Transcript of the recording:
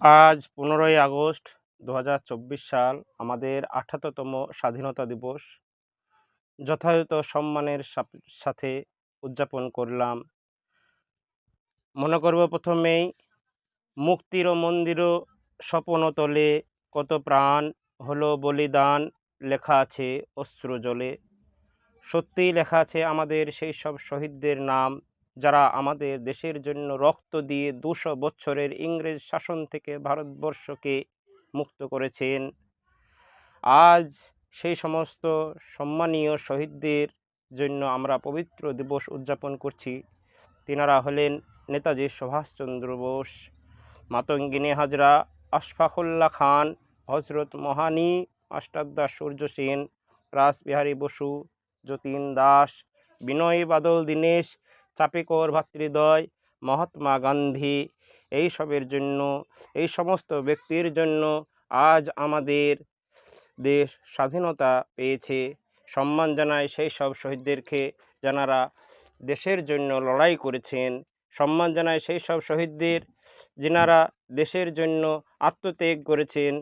আজ পনেরোই আগস্ট দু হাজার চব্বিশ সাল, আমাদের আঠাত্তরতম স্বাধীনতা দিবস। যথাযথ সম্মানের সাথে উদযাপন করলাম। মনে করব প্রথমেই, মুক্তির মন্দির স্বপন তলে কত প্রাণ হলো বলিদান লেখা আছে অশ্রু জলে। সত্যিই লেখা আছে আমাদের সেই সব শহীদদের নাম। যারা আমাদের দেশের জন্য রক্ত দিয়ে দুশো বছরের ইংরেজ শাসন থেকে ভারতবর্ষকে মুক্ত করেছেন। আজ সেই সমস্ত সম্মানীয় শহীদদের জন্য আমরা পবিত্র দিবস উদযাপন করছি। তিনারা হলেন নেতাজি সুভাষচন্দ্র বোস, মাতঙ্গিনী হাজরা, আশফাকুল্লাহ খান হজরত মহানি মাস্টারদা সূর্য সেন, রাসবিহারী বসু, যতীন দাস, বিনয় বাদল দীনেশ চাপেকর ভাতৃদ্বয়, মহাত্মা গান্ধী। এই সবের জন্য, এই সমস্ত ব্যক্তির জন্য আজ আমাদের দেশ স্বাধীনতা পেয়েছে। সম্মান জানায় সেই সব শহীদদেরকে যারা দেশের জন্য লড়াই করেছেন। সম্মান জানায় সেই সব শহীদদের যেনারা দেশের জন্য আত্মত্যাগ করেছেন।